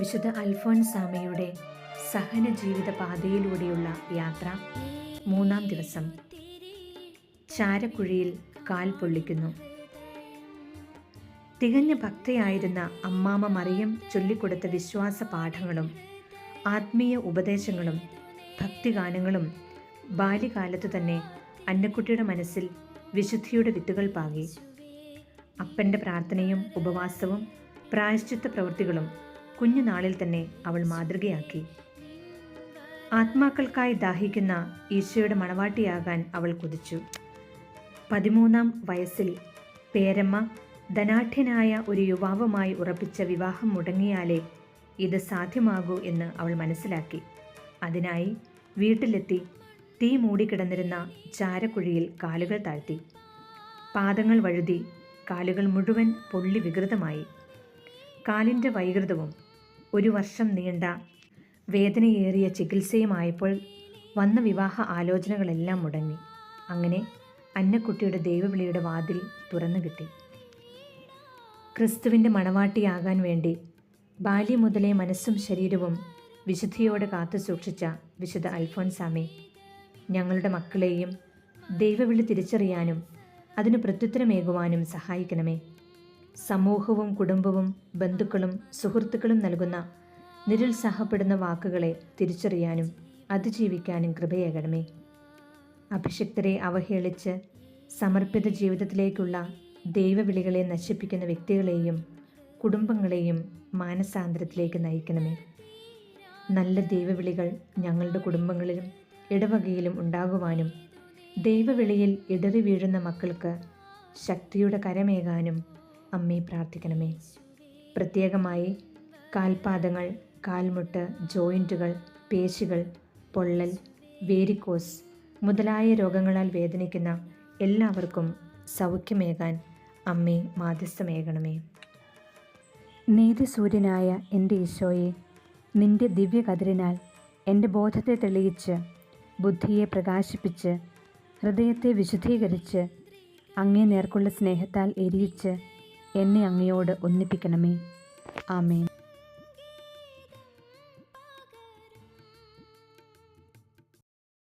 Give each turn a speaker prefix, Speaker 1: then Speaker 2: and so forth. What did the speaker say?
Speaker 1: വിശുദ്ധ അൽഫോൻസാമയുടെ സഹന ജീവിത പാതയിലൂടെയുള്ള യാത്ര മൂന്നാം ദിവസം. ചാരക്കുഴിയിൽ കാൽ പൊള്ളിക്കുന്നു. തികഞ്ഞ ഭക്തയായിരുന്ന അമ്മാമ മറിയം ചൊല്ലിക്കൊടുത്ത വിശ്വാസ പാഠങ്ങളും ആത്മീയ ഉപദേശങ്ങളും ഭക്തിഗാനങ്ങളും ബാല്യകാലത്തു തന്നെ അന്നക്കുട്ടിയുടെ മനസ്സിൽ വിശുദ്ധിയുടെ വിത്തുകൾ പാകി. അപ്പന്റെ പ്രാർത്ഥനയും ഉപവാസവും പ്രായശ്ചിത്ത പ്രവൃത്തികളും കുഞ്ഞുനാളിൽ തന്നെ അവൾ മാതൃകയാക്കി. ആത്മാക്കൾക്കായി ദാഹിക്കുന്ന ഈശോയുടെ മണവാട്ടിയാകാൻ അവൾ കുതിച്ചു. പതിമൂന്നാം വയസ്സിൽ പേരമ്മ ധനാഠ്യനായ ഒരു യുവാവുമായി ഉറപ്പിച്ച വിവാഹം മുടങ്ങിയാലേ ഇത് സാധ്യമാകൂ എന്ന് അവൾ മനസ്സിലാക്കി. അതിനായി വീട്ടിലെത്തി തീ മൂടിക്കിടന്നിരുന്ന ചാരക്കുഴിയിൽ കാലുകൾ താഴ്ത്തി. പാദങ്ങൾ വഴുതി കാലുകൾ മുഴുവൻ പൊള്ളി വികൃതമായി. കാലിന്റെ വൈകൃതവും ഒരു വർഷം നീണ്ട വേദനയേറിയ ചികിത്സയുമായപ്പോൾ വന്ന വിവാഹ ആലോചനകളെല്ലാം മുടങ്ങി. അങ്ങനെ അന്നക്കുട്ടിയുടെ ദൈവവിളിയുടെ വാതിൽ തുറന്നു കിട്ടി ക്രിസ്തുവിന്റെ മണവാട്ടിയാകാൻ വേണ്ടി ബാല്യം മുതലേ മനസ്സും ശരീരവും വിശുദ്ധിയോടെ കാത്തു സൂക്ഷിച്ച വിശുദ്ധ അൽഫോൻസാമി ഞങ്ങളുടെ മക്കളെയും ദൈവവിളി തിരിച്ചറിയാനും അതിന് പ്രത്യുത്തരമേകുവാനും സഹായിക്കണമേ. സമൂഹവും കുടുംബവും ബന്ധുക്കളും സുഹൃത്തുക്കളും നൽകുന്ന നിരുത്സാഹപ്പെടുന്ന വാക്കുകളെ തിരിച്ചറിയാനും അതിജീവിക്കാനും കൃപയേകണമേ. അഭിഷിക്തരെ അവഹേളിച്ച് സമർപ്പിത ജീവിതത്തിലേക്കുള്ള ദൈവവിളികളെ നശിപ്പിക്കുന്ന വ്യക്തികളെയും കുടുംബങ്ങളെയും മാനസാന്തരത്തിലേക്ക് നയിക്കണമേ. നല്ല ദൈവവിളികൾ ഞങ്ങളുടെ കുടുംബങ്ങളിലും ഇടവകയിലും ഉണ്ടാകുവാനും ദൈവവിളിയിൽ ഇടറി വീഴുന്ന മക്കൾക്ക് ശക്തിയുടെ കരമേകാനും അമ്മേ പ്രാർത്ഥിക്കണമേ. പ്രത്യേകമായി കാൽപാദങ്ങൾ കാൽമുട്ട് ജോയിന്റുകൾ പേശികൾ പൊള്ളൽ വേരിക്കോസ് മുതലായ രോഗങ്ങളാൽ വേദനിക്കുന്ന എല്ലാവർക്കും സൗഖ്യമേകാൻ അമ്മേ മാധ്യസ്ഥമേകണമേ. നീതിസൂര്യനായ എന്റെ ഈശോയെ നിന്റെ ദിവ്യകതിരിനാൽ എന്റെ ബോധത്തെ തെളിയിച്ച് ബുദ്ധിയെ പ്രകാശിപ്പിച്ച് ഹൃദയത്തെ വിശുദ്ധീകരിച്ച് അങ്ങേ നേർക്കുള്ള സ്നേഹത്താൽ എരിയിച്ച് എന്നെ അങ്ങയോട് ഒന്നിപ്പിക്കണമേ. ആമേൻ.